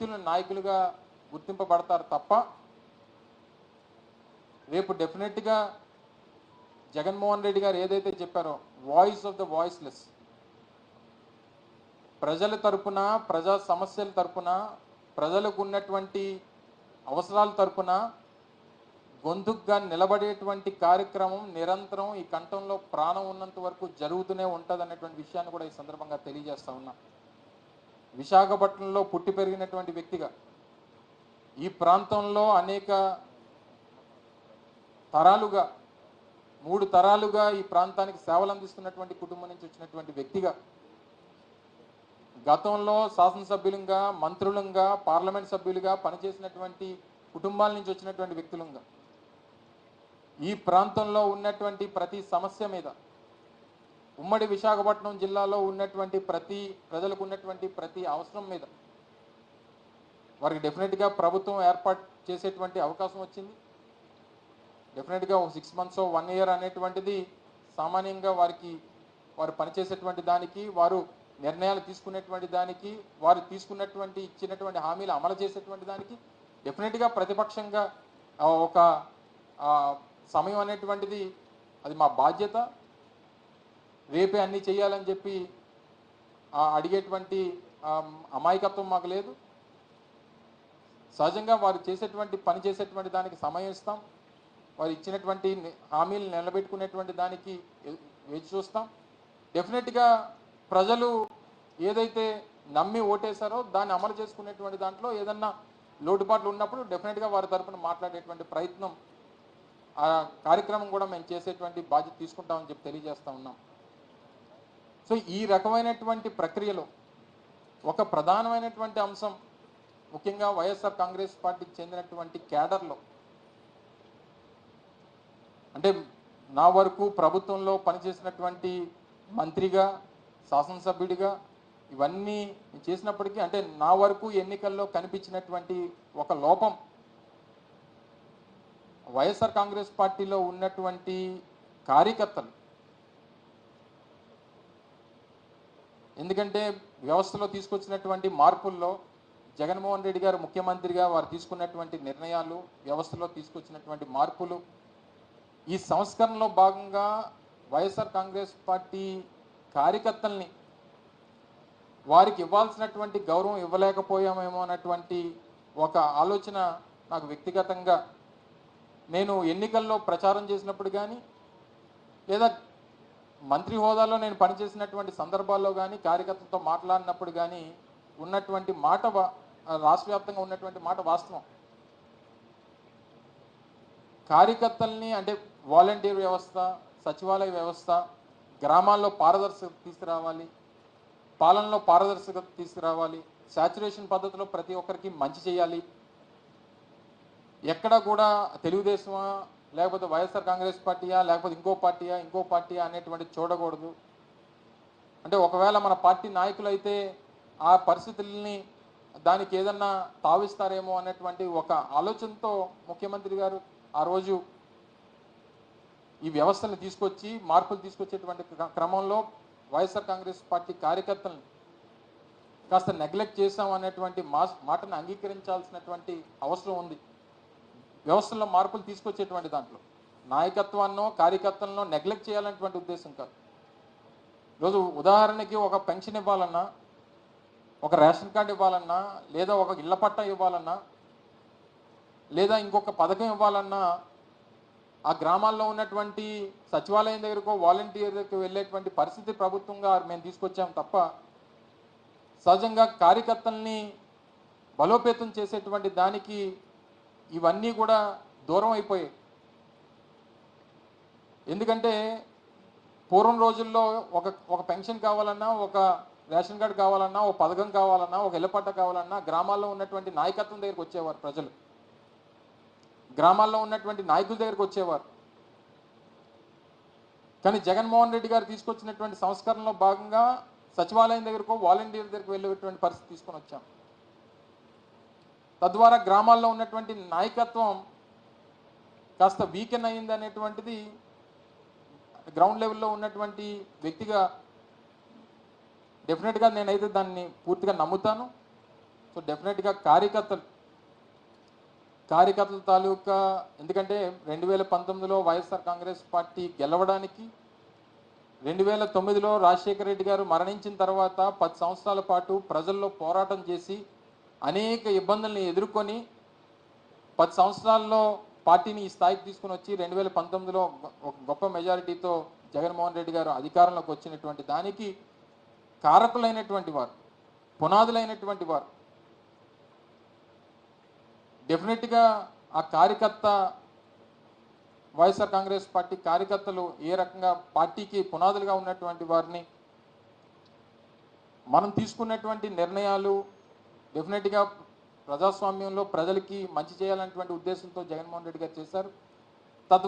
వ్యక్తులు నాయకులుగా గుర్తింపబడతారు తప్ప రేపు డెఫినెట్గా జగన్మోహన్ రెడ్డి గారు ఏదైతే చెప్పారో వాయిస్ ఆఫ్ ద వాయిస్లెస్ ప్రజల తరపున ప్రజా సమస్యల తరపున ప్రజలకు ఉన్నటువంటి అవసరాల తరపున గొంతుగ్గా నిలబడేటువంటి కార్యక్రమం నిరంతరం ఈ కంఠంలో ప్రాణం ఉన్నంత వరకు జరుగుతూనే ఉంటుంది అనేటువంటి విషయాన్ని కూడా ఈ సందర్భంగా తెలియజేస్తా ఉన్నా. విశాఖపట్నంలో పుట్టి పెరిగినటువంటి వ్యక్తిగా ఈ ప్రాంతంలో అనేక తరాలుగా మూడు తరాలుగా ఈ ప్రాంతానికి సేవలు అందిస్తున్నటువంటి కుటుంబం నుంచి వచ్చినటువంటి వ్యక్తిగా గతంలో శాసనసభ్యులుగా మంత్రులంగా పార్లమెంట్ సభ్యులుగా పనిచేసినటువంటి కుటుంబాల నుంచి వచ్చినటువంటి వ్యక్తులుగా ఈ ప్రాంతంలో ఉన్నటువంటి ప్రతి సమస్య మీద ఉమ్మడి విశాఖపట్నం జిల్లాలో ఉన్నటువంటి ప్రతి ప్రజలకు ఉన్నటువంటి ప్రతి అవసరం మీద వారికి డెఫినెట్గా ప్రభుత్వం ఏర్పాటు చేసేటువంటి అవకాశం వచ్చింది. డెఫినెట్గా ఒక సిక్స్ మంత్స్ వన్ ఇయర్ అనేటువంటిది సామాన్యంగా వారికి వారు పనిచేసేటువంటి దానికి వారు నిర్ణయాలు తీసుకునేటువంటి దానికి వారు తీసుకున్నటువంటి ఇచ్చినటువంటి హామీలు అమలు చేసేటువంటి దానికి డెఫినెట్గా ప్రతిపక్షంగా ఒక సమయం అనేటువంటిది అది మా బాధ్యత. రేపే అన్నీ చేయాలని చెప్పి అడిగేటువంటి అమాయకత్వం మాకు లేదు. సహజంగా వారు చేసేటువంటి పని చేసేటువంటి దానికి సమయం ఇస్తాం. వారు ఇచ్చినటువంటి హామీలు నిలబెట్టుకునేటువంటి దానికి వేచి చూస్తాం. డెఫినెట్గా ప్రజలు ఏదైతే నమ్మి ఓటేశారో దాన్ని అమలు చేసుకునేటువంటి దాంట్లో ఏదన్నా లోటుపాట్లు ఉన్నప్పుడు డెఫినెట్గా వారి తరఫున మాట్లాడేటువంటి ప్రయత్నం ఆ కార్యక్రమం కూడా మేము చేసేటువంటి బాధ్యత తీసుకుంటామని చెప్పి తెలియజేస్తా ఉన్నాం. సో ఈ రకమైనటువంటి ప్రక్రియలో ఒక ప్రధానమైనటువంటి అంశం ముఖ్యంగా వైఎస్ఆర్ కాంగ్రెస్ పార్టీకి చెందినటువంటి క్యాడర్లో. అంటే నా వరకు ప్రభుత్వంలో పనిచేసినటువంటి మంత్రిగా శాసనసభ్యుడిగా ఇవన్నీ నేను చేసినప్పటికీ అంటే నా వరకు ఎన్నికల్లో కనిపించినటువంటి ఒక లోపం వైఎస్ఆర్ కాంగ్రెస్ పార్టీలో ఉన్నటువంటి కార్యకర్తలు ఎందుకంటే వ్యవస్థలో తీసుకొచ్చినటువంటి మార్పుల్లో జగన్మోహన్ రెడ్డి గారు ముఖ్యమంత్రిగా వారు తీసుకున్నటువంటి నిర్ణయాలు వ్యవస్థలో తీసుకొచ్చినటువంటి మార్పులు ఈ సంస్కరణలో భాగంగా వైఎస్ఆర్ కాంగ్రెస్ పార్టీ కార్యకర్తల్ని వారికి ఇవ్వాల్సినటువంటి గౌరవం ఇవ్వలేకపోయామేమో అన్నటువంటి ఒక ఆలోచన నాకు వ్యక్తిగతంగా నేను ఎన్నికల్లో ప్రచారం చేసినప్పుడు కానీ లేదా మంత్రి హోదాలో నేను పనిచేసినటువంటి సందర్భాల్లో కానీ కార్యకర్తలతో మాట్లాడినప్పుడు కానీ ఉన్నటువంటి మాట రాష్ట్ర వ్యాప్తంగా ఉన్నటువంటి మాట వాస్తవం. కార్యకర్తల్ని అంటే వాలంటీర్ వ్యవస్థ సచివాలయ వ్యవస్థ గ్రామాల్లో పారదర్శకత తీసుకురావాలి పాలనలో పారదర్శకత తీసుకురావాలి శాచురేషన్ పద్ధతిలో ప్రతి ఒక్కరికి మంచి చేయాలి. ఎక్కడ కూడా తెలుగుదేశమా లేకపోతే వైఎస్ఆర్ కాంగ్రెస్ పార్టీయా లేకపోతే ఇంకో పార్టీయా ఇంకో పార్టీయా అనేటువంటి చూడకూడదు. అంటే ఒకవేళ మన పార్టీ నాయకులు అయితే ఆ పరిస్థితుల్ని దానికి ఏదన్నా తావిస్తారేమో అనేటువంటి ఒక ఆలోచనతో ముఖ్యమంత్రి గారు ఆ రోజు ఈ వ్యవస్థను తీసుకొచ్చి మార్పులు తీసుకొచ్చేటువంటి క్రమంలో వైఎస్ఆర్ కాంగ్రెస్ పార్టీ కార్యకర్తలను కాస్త నెగ్లెక్ట్ చేశాం అనేటువంటి మాటను అంగీకరించాల్సినటువంటి అవసరం ఉంది. వ్యవస్థల్లో మార్పులు తీసుకొచ్చేటువంటి దాంట్లో. నాయకత్వాన్నో కార్యకర్తలను నెగ్లెక్ట్ చేయాలనేటువంటి ఉద్దేశం కాదు. ఈరోజు ఉదాహరణకి ఒక పెన్షన్ ఇవ్వాలన్నా ఒక రేషన్ కార్డు ఇవ్వాలన్నా లేదా ఒక ఇళ్ళ పట్టా ఇవ్వాలన్నా లేదా ఇంకొక పథకం ఇవ్వాలన్నా ఆ గ్రామాల్లో ఉన్నటువంటి సచివాలయం దగ్గరకో వాలంటీర్ దగ్గరకు వెళ్ళేటువంటి పరిస్థితి ప్రభుత్వంగా మేము తీసుకొచ్చాం తప్ప సహజంగా కార్యకర్తల్ని బలోపేతం చేసేటువంటి దానికి ఇవన్నీ కూడా దూరం అయిపోయాయి. ఎందుకంటే పూర్వం రోజుల్లో ఒక ఒక పెన్షన్ కావాలన్నా ఒక రేషన్ కార్డు కావాలన్నా ఒక పథకం కావాలన్నా ఒక ఇళ్ళపట్ట కావాలన్నా గ్రామాల్లో ఉన్నటువంటి నాయకత్వం దగ్గరికి వచ్చేవారు ప్రజలు. గ్రామాల్లో ఉన్నటువంటి నాయకుల దగ్గరికి వచ్చేవారు. కానీ జగన్మోహన్ రెడ్డి గారు తీసుకొచ్చినటువంటి సంస్కరణలో భాగంగా సచివాలయం దగ్గరకు వాలంటీర్ దగ్గరకు వెళ్ళేటువంటి పరిస్థితి తీసుకొని వచ్చాం. తద్వారా గ్రామాల్లో ఉన్నటువంటి నాయకత్వం కాస్త వీకెన్ అయింది అనేటువంటిది గ్రౌండ్ లెవెల్లో ఉన్నటువంటి వ్యక్తిగా డెఫినెట్గా నేనైతే దాన్ని పూర్తిగా నమ్ముతాను. సో డెఫినెట్గా కార్యకర్తలు కార్యకర్తల తాలూకా ఎందుకంటే రెండు వేల పంతొమ్మిదిలో వైఎస్ఆర్ కాంగ్రెస్ పార్టీ గెలవడానికి రెండు వేల తొమ్మిదిలో రాజశేఖర రెడ్డి గారు మరణించిన తర్వాత పది సంవత్సరాల పాటు ప్రజల్లో పోరాటం చేసి అనేక ఇబ్బందుల్ని ఎదుర్కొని పది సంవత్సరాల్లో పార్టీని ఈ స్థాయికి తీసుకుని వచ్చి రెండు వేల పంతొమ్మిదిలో ఒక గొప్ప మెజారిటీతో జగన్మోహన్ రెడ్డి గారు అధికారంలోకి వచ్చినటువంటి దానికి కారకులైనటువంటి వారు పునాదులైనటువంటి వారు. డెఫినెట్గా ఆ కార్యకర్త వైఎస్ఆర్ కాంగ్రెస్ పార్టీ కార్యకర్తలు ఏ రకంగా పార్టీకి పునాదులుగా ఉన్నటువంటి వారిని మనం తీసుకున్నటువంటి నిర్ణయాలు డెఫినెట్గా ప్రజాస్వామ్యంలో ప్రజలకి మంచి చేయాలనేటువంటి ఉద్దేశంతో జగన్మోహన్ రెడ్డి గారు చేశారు. తద్వారా